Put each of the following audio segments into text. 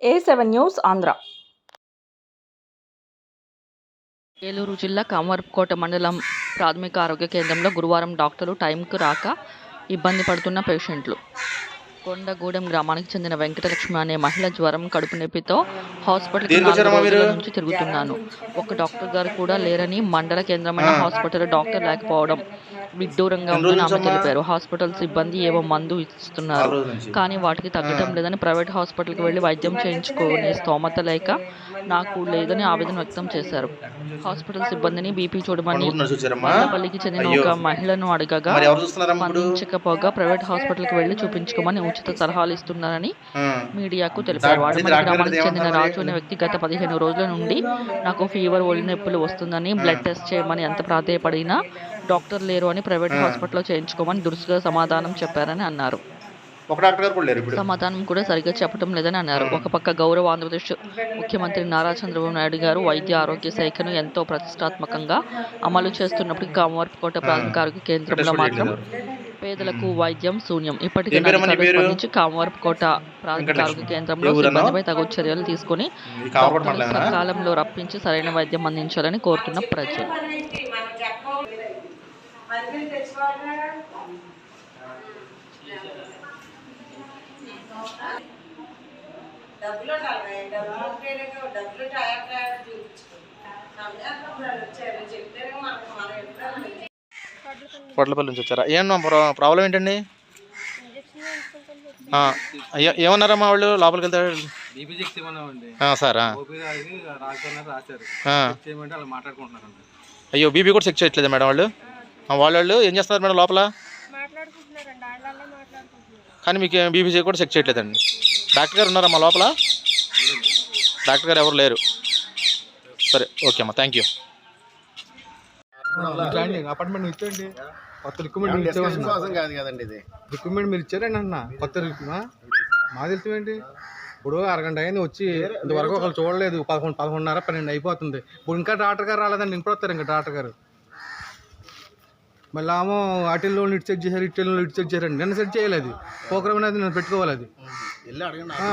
A seven news Andhra. Eluru జిల్లా కామర్కోట మండలం ప్రాథమిక ఆరోగ్య కేంద్రంలో గురువారం డాక్టర్లు టైంకు రాక ఇబ్బంది పడుతున్న పేషెంట్లు. కొండగూడెం గ్రామానికి చెందిన వెంకటలక్ష్మి అనే మహిళ జ్వరం కడుపు నొప్పితో మీరు? నుంచి తిరుగుతున్నాను ఒక డాక్టర్ గారు కూడా లేరని మండల కేంద్రమైన. హాస్పిటల్ డాక్టర్ లేకపోవడం విడ్డూరంగా ఉందని ఆమె తెలిపారు హాస్పిటల్ సిబ్బంది ఏవో మందు ఇస్తున్నారు. కానీ వాటికి తగ్గటం లేదని ప్రైవేట్ హాస్పిటల్కి వెళ్ళి వైద్యం చేయించుకునే స్తోమత లేక నాకు లేదని ఆవేదన వ్యక్తం చేశారు. హాస్పిటల్ సిబ్బందిని బీపీ చూడమని మల్లపల్లికి చెందిన. ఒక మహిళను అడగగా స్పందించకపోగా ప్రైవేట్ హాస్పిటల్కి వెళ్ళి చూపించుకోమని ఉచిత సలహాలు ఇస్తున్నారని. మీడియాకు తెలిపారు. వాడమల్లి గ్రామానికి గారు చెందిన? రాజు అనే వ్యక్తి గత పదిహేను రోజుల నుండి నాకు ఫీవర్ ఒళ్ళు నొప్పులు వస్తుందని బ్లడ్ టెస్ట్ చేయమని ఎంత ప్రాధేయపడినా డాక్టర్ లేరు అని ప్రైవేట్ హాస్పిటల్లో చేయించుకోమని దురుసుగా సమాధానం చెప్పారని అన్నారు. ఒక డాక్టర్ గారు కూడా లేరు ఇప్పుడు సమాధానం కూడా సరిగ్గా చెప్పడం లేదని అన్నారు ఒక పక్క గౌరవ ఆంధ్రప్రదేశ్ ముఖ్యమంత్రి నారా చంద్రబాబు నాయుడు గారు వైద్య ఆరోగ్య శాఖను ఎంతో ప్రతిష్టాత్మకంగా అమలు చేస్తున్నప్పటికీ కామవరపుకోట ప్రాథమిక ఆరోగ్య కేంద్రంలో మాత్రం పేదలకు వైద్యం శూన్యం ఇప్పటికీ ఏం పేరమ్మా నీ పేరు? స్పందించి కామవరపుకోట ప్రాథమిక. ఆరోగ్య కేంద్రంలో? సిబ్బందిపై తగు చర్యలు తీసుకుని? సకాలంలో రప్పించి సరైన వైద్యం అందించాలని కోరుతున్న ప్రజలు డబ్బులు డబ్బులు డబ్బులు పొట్లపల్లి నుంచి వచ్చారా? ఏమన్నా ప్రా- ప్రాబ్లం ఏంటండి? ఆ, ఏ- ఏమన్నారమ్మా వాళ్ళు? లోపలికి వెళ్తారు సార్? అయ్యో బీపీ కూడా చెక్ చేయట్లేదు మేడం వాళ్ళ వాళ్ళు ఏం చేస్తున్నారు మేడం లోపల? కానీ మీకు చెక్ కూడా చెక్ చేయట్లేదండి. డాక్టర్ గారు ఉన్నారమ్మా లోపల? డాక్టర్ గారు ఎవరు లేరు. సరే ఓకే అమ్మా థ్యాంక్ యూ అపార్ట్మెంట్ ఇచ్చండి కొత్త కోసం కాదు కదండి ఇది. మీరు ఇచ్చారండి అన్న కొత్త మా తెలుసు ఇప్పుడు అరగంట అయింది వచ్చి ఇంతవరకు ఒకళ్ళు చూడలేదు. పదకొండు పదకొండున్నర పన్నెండు అయిపోతుంది. ఇప్పుడు ఇంకా డాక్టర్ గారు రాలేదండి ఇంట్లో వస్తారు ఇంకా డాక్టర్ గారు. మళ్ళీ ఏమో అటిల్లో ఇటు సెట్ చేశారు ఇటిల్లో ఇటు సెట్ చేశారండి నిన్న సెట్ చేయలేదు ప్రోగ్రామ్ అనేది నేను పెట్టుకోవాలి అది.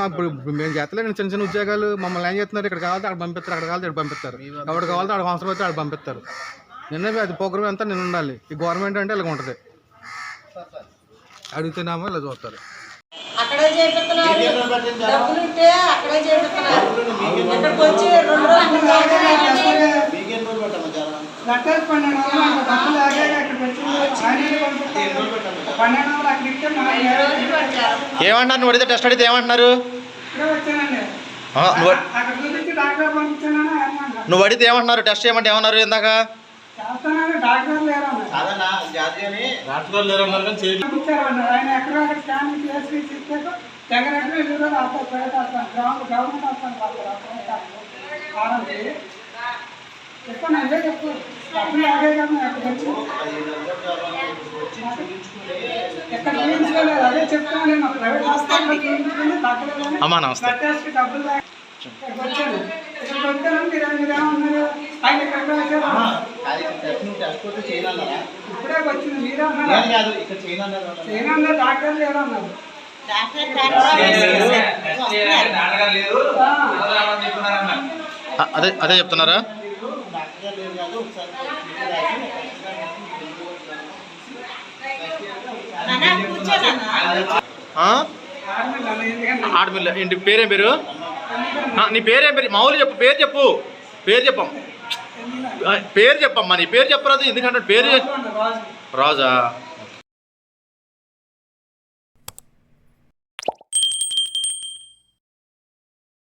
ఇప్పుడు మేము చేస్తలేదు చిన్న చిన్న ఉద్యోగాలు. మమ్మల్ని ఏం చేస్తున్నారు? ఇక్కడ కావాలంటే అక్కడ పంపిస్తారు అక్కడ కావాలంటే ఇక్కడ పంపిస్తారు. ఎవరు కావాలంటే అక్కడ అవసరం అయితే అక్కడ పంపిస్తారు. నిన్న అది ప్రోగ్రామ్ అంతా నేను ఉండాలి. ఈ గవర్నమెంట్ అంటే ఇలా ఉంటుంది. అడిగితేనేమో ఇలా చూస్తారు. అక్కడే చేపిస్తున్నారు. డబ్బులు ఉంటే అక్కడే చేపిస్తున్నారు. ఇక్కడికి వచ్చి రెండు రోజులు ఏమంటున్నారు? నువ్వు అడిగితే టెస్ట్ అడిగితే ఏమంటున్నారు? వచ్చానండి. ఆ, నువ్వు అడిగితే ఏమంటున్నారు? టెస్ట్ చేయమంటే ఏమన్నారు ఇందాక? చెప్పండి అమ్మా నమస్తే. ఇప్పుడే వచ్చింది. మీరే అన్నారు? డాక్టర్ లేరు అన్నారు. ఆ, అదే అదే చెప్తున్నారా డాక్టర్ లేరు కాదు ఒకసారి ఆ? ఆర్మీ అలా ఎందుకంటే ఆడపిల్ల. ఇంటి పేరేం పేరు? నీ పేరేం పేరు? మామూలు చెప్పు పేరు చెప్పు. పేరు చెప్పం. పేరు చెప్పమ్మా నీ పేరు చెప్పరాదు ఎందుకంటే పేరు రాజా.